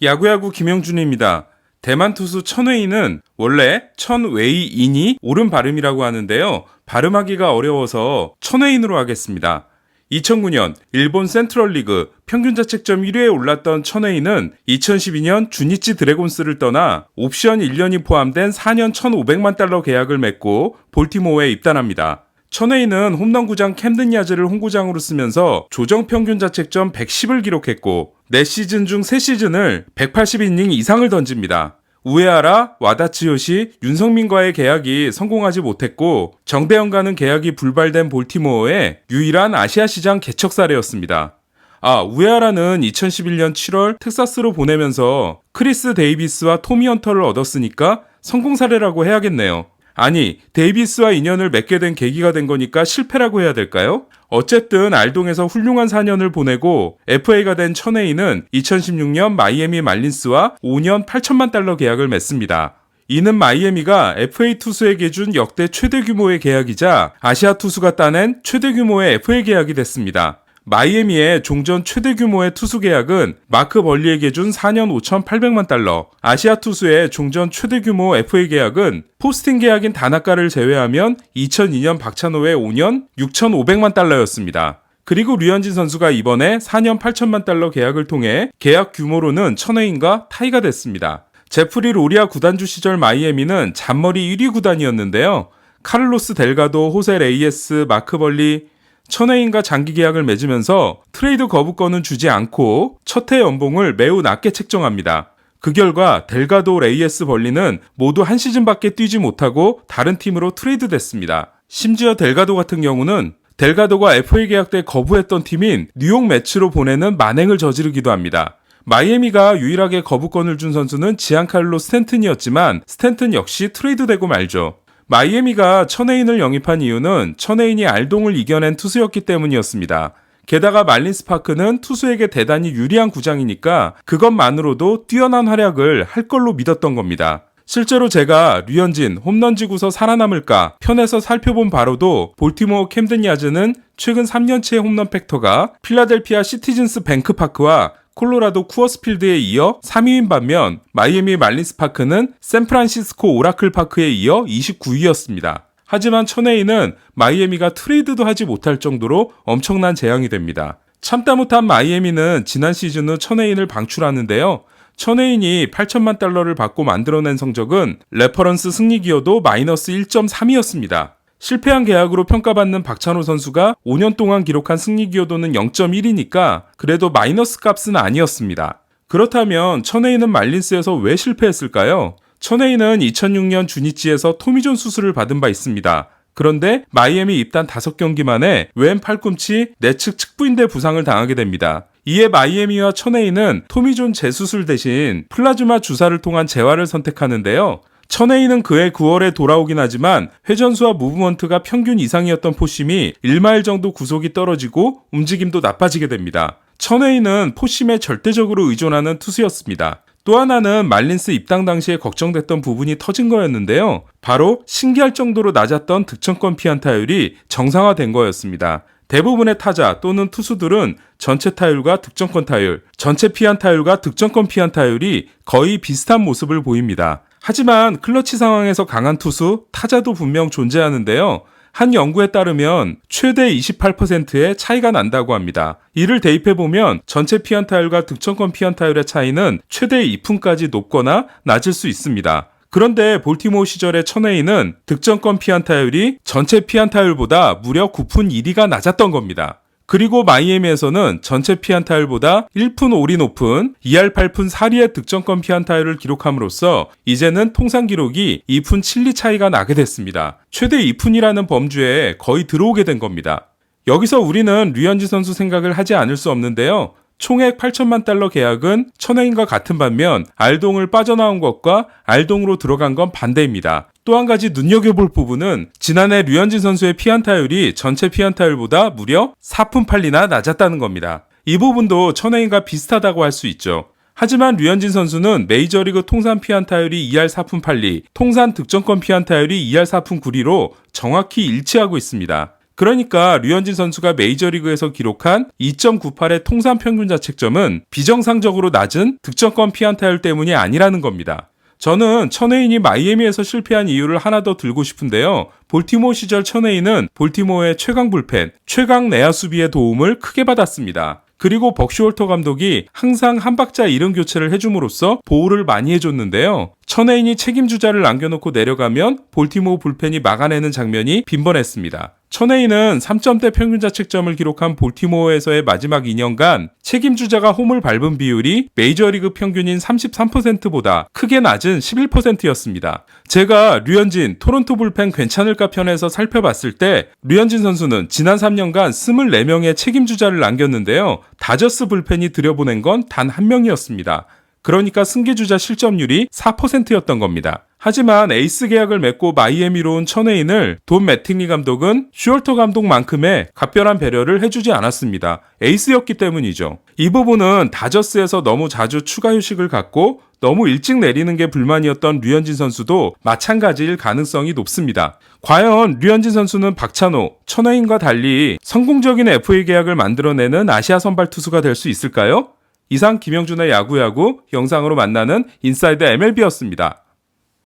야구야구 김영준입니다. 대만 투수 천웨이는 원래 천웨이인이 옳은 발음이라고 하는데요. 발음하기가 어려워서 천웨인으로 하겠습니다. 2009년 일본 센트럴리그 평균 자책점 1위에 올랐던 천웨이는 2012년 주니치 드래곤스를 떠나 옵션 1년이 포함된 4년 1,500만 달러 계약을 맺고 볼티모어에 입단합니다. 천웨이는 홈런 구장 캠든 야즈를 홈구장으로 쓰면서 조정 평균 자책점 110을 기록했고 4시즌 중 3시즌을 180이닝 이상을 던집니다. 우에하라, 와다치요시, 윤성민과의 계약이 성공하지 못했고 정대현과는 계약이 불발된 볼티모어의 유일한 아시아 시장 개척 사례였습니다. 아, 우에하라는 2011년 7월 텍사스로 보내면서 크리스 데이비스와 토미 헌터를 얻었으니까 성공 사례라고 해야겠네요. 아니, 데이비스와 인연을 맺게 된 계기가 된 거니까 실패라고 해야 될까요? 어쨌든 알동에서 훌륭한 4년을 보내고 FA가 된 천웨이는 2016년 마이애미 말린스와 5년 8천만 달러 계약을 맺습니다. 이는 마이애미가 FA 투수에게 준 역대 최대 규모의 계약이자 아시아 투수가 따낸 최대 규모의 FA 계약이 됐습니다. 마이애미의 종전 최대 규모의 투수 계약은 마크 벌리에게 준 4년 5,800만 달러, 아시아 투수의 종전 최대 규모 FA 계약은 포스팅 계약인 다나카를 제외하면 2002년 박찬호의 5년 6,500만 달러였습니다. 그리고 류현진 선수가 이번에 4년 8천만 달러 계약을 통해 계약 규모로는 천회인과 타이가 됐습니다. 제프리 로리아 구단주 시절 마이애미는 잔머리 1위 구단이었는데요. 카를로스 델가도, 호세 레이에스, 마크 벌리, 천회인과 장기 계약을 맺으면서 트레이드 거부권은 주지 않고 첫해 연봉을 매우 낮게 책정합니다. 그 결과 델가도 레이에스 벌리는 모두 한 시즌밖에 뛰지 못하고 다른 팀으로 트레이드 됐습니다. 심지어 델가도 같은 경우는 델가도가 FA 계약 때 거부했던 팀인 뉴욕 매치로 보내는 만행을 저지르기도 합니다. 마이애미가 유일하게 거부권을 준 선수는 지안칼로 스탠튼이었지만 스탠튼 역시 트레이드되고 말죠. 마이애미가 천혜인을 영입한 이유는 천혜인이 알동을 이겨낸 투수였기 때문이었습니다. 게다가 말린스 파크는 투수에게 대단히 유리한 구장이니까 그것만으로도 뛰어난 활약을 할 걸로 믿었던 겁니다. 실제로 제가 류현진 홈런 지구서 살아남을까 편에서 살펴본 바로도 볼티모어 캠든 야즈는 최근 3년치의 홈런 팩터가 필라델피아 시티즌스 뱅크파크와 콜로라도 쿠어스필드에 이어 3위인 반면 마이애미 말린스 파크는 샌프란시스코 오라클 파크에 이어 29위였습니다. 하지만 천웨이는 마이애미가 트레이드도 하지 못할 정도로 엄청난 재앙이 됩니다. 참다 못한 마이애미는 지난 시즌 후 천웨인을 방출하는데요. 천웨인이 8천만 달러를 받고 만들어낸 성적은 레퍼런스 승리 기여도 마이너스 1.3이었습니다. 실패한 계약으로 평가받는 박찬호 선수가 5년 동안 기록한 승리 기여도는 0.1이니까 그래도 마이너스 값은 아니었습니다. 그렇다면 천웨이는 말린스에서 왜 실패했을까요? 천웨이는 2006년 주니치에서 토미존 수술을 받은 바 있습니다. 그런데 마이애미 입단 5경기 만에 왼 팔꿈치 내측 측부인대 부상을 당하게 됩니다. 이에 마이애미와 천웨이는 토미존 재수술 대신 플라즈마 주사를 통한 재활을 선택하는데요. 천웨이는 그해 9월에 돌아오긴 하지만 회전수와 무브먼트가 평균 이상이었던 포심이 1마일 정도 구속이 떨어지고 움직임도 나빠지게 됩니다. 천웨이는 포심에 절대적으로 의존하는 투수였습니다. 또 하나는 말린스 입당 당시에 걱정됐던 부분이 터진 거였는데요. 바로 신기할 정도로 낮았던 득점권 피안타율이 정상화된 거였습니다. 대부분의 타자 또는 투수들은 전체 타율과 득점권 타율, 전체 피안 타율과 득점권 피안 타율이 거의 비슷한 모습을 보입니다. 하지만 클러치 상황에서 강한 투수, 타자도 분명 존재하는데요. 한 연구에 따르면 최대 28%의 차이가 난다고 합니다. 이를 대입해 보면 전체 피안타율과 득점권 피안타율의 차이는 최대 2푼까지 높거나 낮을 수 있습니다. 그런데 볼티모어 시절의 천웨이는 득점권 피안타율이 전체 피안타율보다 무려 9푼 1위가 낮았던 겁니다. 그리고 마이애미에서는 전체 피안타율보다 1푼 5리 높은 2할 8푼 4리의 득점권 피안타율을 기록함으로써 이제는 통상 기록이 2푼 7리 차이가 나게 됐습니다. 최대 2푼이라는 범주에 거의 들어오게 된 겁니다. 여기서 우리는 류현진 선수 생각을 하지 않을 수 없는데요. 총액 8천만 달러 계약은 천회인과 같은 반면 알동을 빠져나온 것과 알동으로 들어간 건 반대입니다. 또한 가지 눈여겨볼 부분은 지난해 류현진 선수의 피안타율이 전체 피안타율보다 무려 4푼 8리나 낮았다는 겁니다. 이 부분도 천회인과 비슷하다고 할 수 있죠. 하지만 류현진 선수는 메이저리그 통산 피안타율이 2할 4푼 8리, 통산 득점권 피안타율이 2할 4푼 9리로 정확히 일치하고 있습니다. 그러니까 류현진 선수가 메이저리그에서 기록한 2.98의 통산 평균 자책점은 비정상적으로 낮은 득점권 피안타율 때문이 아니라는 겁니다. 저는 천웨인이 마이애미에서 실패한 이유를 하나 더 들고 싶은데요. 볼티모어 시절 천웨인은 볼티모어의 최강 불펜, 최강 내야 수비의 도움을 크게 받았습니다. 그리고 벅슈월터 감독이 항상 한 박자 이른 교체를 해줌으로써 보호를 많이 해줬는데요. 천웨인이 책임주자를 남겨놓고 내려가면 볼티모어 불펜이 막아내는 장면이 빈번했습니다. 천웨인은 3점대 평균 자책점을 기록한 볼티모어에서의 마지막 2년간 책임주자가 홈을 밟은 비율이 메이저리그 평균인 33%보다 크게 낮은 11%였습니다. 제가 류현진 토론토 불펜 괜찮을까 편에서 살펴봤을 때 류현진 선수는 지난 3년간 24명의 책임주자를 남겼는데요. 다저스 불펜이 들여보낸 건 단 한 명이었습니다. 그러니까 승계주자 실점률이 4%였던 겁니다. 하지만 에이스 계약을 맺고 마이애미로 온 천웨인을 돈 매팅리 감독은 슈얼터 감독만큼의 각별한 배려를 해주지 않았습니다. 에이스였기 때문이죠. 이 부분은 다저스에서 너무 자주 추가 휴식을 갖고 너무 일찍 내리는 게 불만이었던 류현진 선수도 마찬가지일 가능성이 높습니다. 과연 류현진 선수는 박찬호, 천웨인과 달리 성공적인 FA 계약을 만들어내는 아시아 선발 투수가 될 수 있을까요? 이상 김영준의 야구야구 영상으로 만나는 인사이드 MLB였습니다.